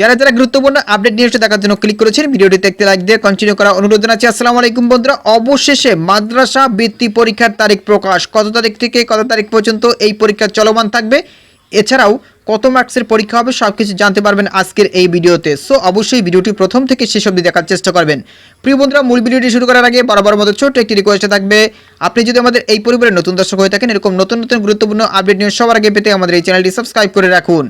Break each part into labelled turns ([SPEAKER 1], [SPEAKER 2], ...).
[SPEAKER 1] যারা যারা গুরুত্বপূর্ণ আপডেট নিউজটা দেখার জন্য ক্লিক করেছেন ভিডিওটি দেখতে লাইক দিয়ে কন্টিনিউ করা অনুরোধ জানাচ্ছি। আসসালামু আলাইকুম বন্ধুরা, অবশেষে মাদ্রাসা বৃত্তি পরীক্ষার তারিখ প্রকাশ। কত তারিখ থেকে কত তারিখ পর্যন্ত এই পরীক্ষা চলমান থাকবে? এছাড়াও কত মার্কসের পরীক্ষা হবে সব কিছু জানতে পারবেন আজকের এই ভিডিওতে। সো অবশ্যই ভিডিওটি প্রথম থেকে শেষ অবধি দেখার চেষ্টা করবেন। প্রিয় বন্ধুরা, মূল ভিডিওটি শুরু করার আগে বরাবর মতো ছোট্ট একটি রিকোয়েস্ট থাকবে, আপনি যদি আমাদের এই পরিবারের নতুন দর্শক হয়ে থাকেন, এরকম নতুন নতুন গুরুত্বপূর্ণ আপডেট নিয়ে সবার আগে পেতে আমাদের এই চ্যানেলটি সাবস্ক্রাইব করে রাখুন।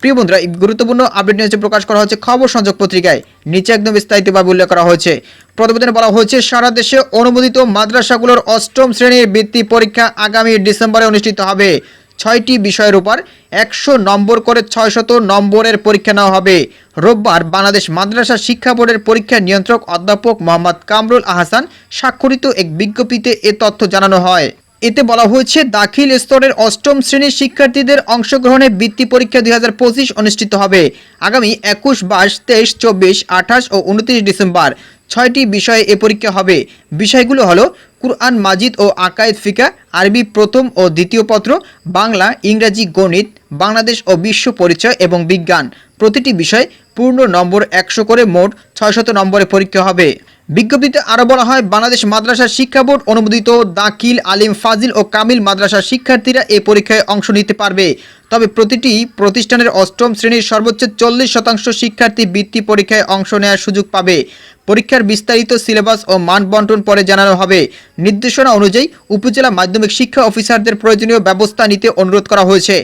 [SPEAKER 1] প্রিয় বন্ধুরা, এই গুরুত্বপূর্ণ আপডেট নিউজটি প্রকাশ করা হচ্ছে খবর সংযোগ পত্রিকায়। নিচে একদম বিস্তারিতভাবে উল্লেখ করা হয়েছে। প্রতিবেদনে বলা হয়েছে, সারা দেশে অনুমোদিত মাদ্রাসাগুলোর অষ্টম শ্রেণির বৃত্তি পরীক্ষা আগামী ডিসেম্বরে অনুষ্ঠিত হবে। ছয়টি বিষয়ের উপর একশো নম্বর করে ছয়শত নম্বরের পরীক্ষা নেওয়া হবে। রোববার বাংলাদেশ মাদ্রাসা শিক্ষা বোর্ডের পরীক্ষা নিয়ন্ত্রক অধ্যাপক মোহাম্মদ কামরুল আহসান স্বাক্ষরিত এক বিজ্ঞপ্তিতে এ তথ্য জানানো হয়। এতে বলা হয়েছে, দাখিল স্তরের অষ্টম শ্রেণির শিক্ষার্থীদের অংশগ্রহণে বৃত্তি পরীক্ষা দুই হাজার পঁচিশ অনুষ্ঠিত হবে। আগামী একুশ, বাইশ, তেইশ, চব্বিশ, আঠাশ ও উনত্রিশ ডিসেম্বর ছয়টি বিষয়ে এ পরীক্ষা হবে। বিষয়গুলো হলো, কুরআন, মাজিদ ও আকায়েদ ফিকা, আরবি প্রথম ও দ্বিতীয় পত্র, বাংলা, ইংরাজি, গণিত বাংলাদেশ ও বিশ্ব পরিচয় এবং বিজ্ঞান। প্রতিটি বিষয় পূর্ণ নম্বর একশো করে মোট ছয়শত নম্বরে পরীক্ষা হবে। বিজ্ঞপ্তিতে আরও বলা হয়, বাংলাদেশ মাদ্রাসা শিক্ষা বোর্ড অনুমোদিত দাখিল আলিম ফাজিল ও কামিল মাদ্রাসার শিক্ষার্থীরা এই পরীক্ষায় অংশ নিতে পারবে। তবে প্রতিটি প্রতিষ্ঠানের অষ্টম শ্রেণির সর্বোচ্চ চল্লিশ শতাংশ শিক্ষার্থী বৃত্তি পরীক্ষায় অংশ নেওয়ার সুযোগ পাবে। পরীক্ষার বিস্তারিত সিলেবাস ও মান বন্টন পরে জানানো হবে। নির্দেশনা অনুযায়ী উপজেলা মাধ্যমিক শিক্ষা অফিসারদের প্রয়োজনীয় ব্যবস্থা নিতে অনুরোধ করা হয়েছে।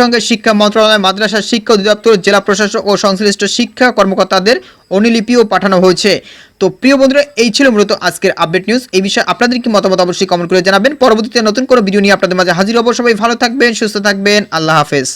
[SPEAKER 1] সঙ্গে শিক্ষা মন্ত্রণালয়, মাদ্রাসা শিক্ষা অধিদপ্তর, জেলা প্রশাসক ও সংশ্লিষ্ট শিক্ষা কর্মকর্তাদের অনুলিপিও পাঠানো হয়েছে। তো প্রিয় বন্ধুরা, এই ছিল মূলত আজকের আপডেট নিউজ। এই বিষয়ে আপনাদের কি মতামত অবশ্যই কমেন্ট করে জানাবেন। পরবর্তীতে নতুন কোনো ভিডিও নিয়ে আপনাদের মাঝে হাজির হব। সবাই ভালো থাকবেন, সুস্থ থাকবেন। আল্লাহ হাফেজ।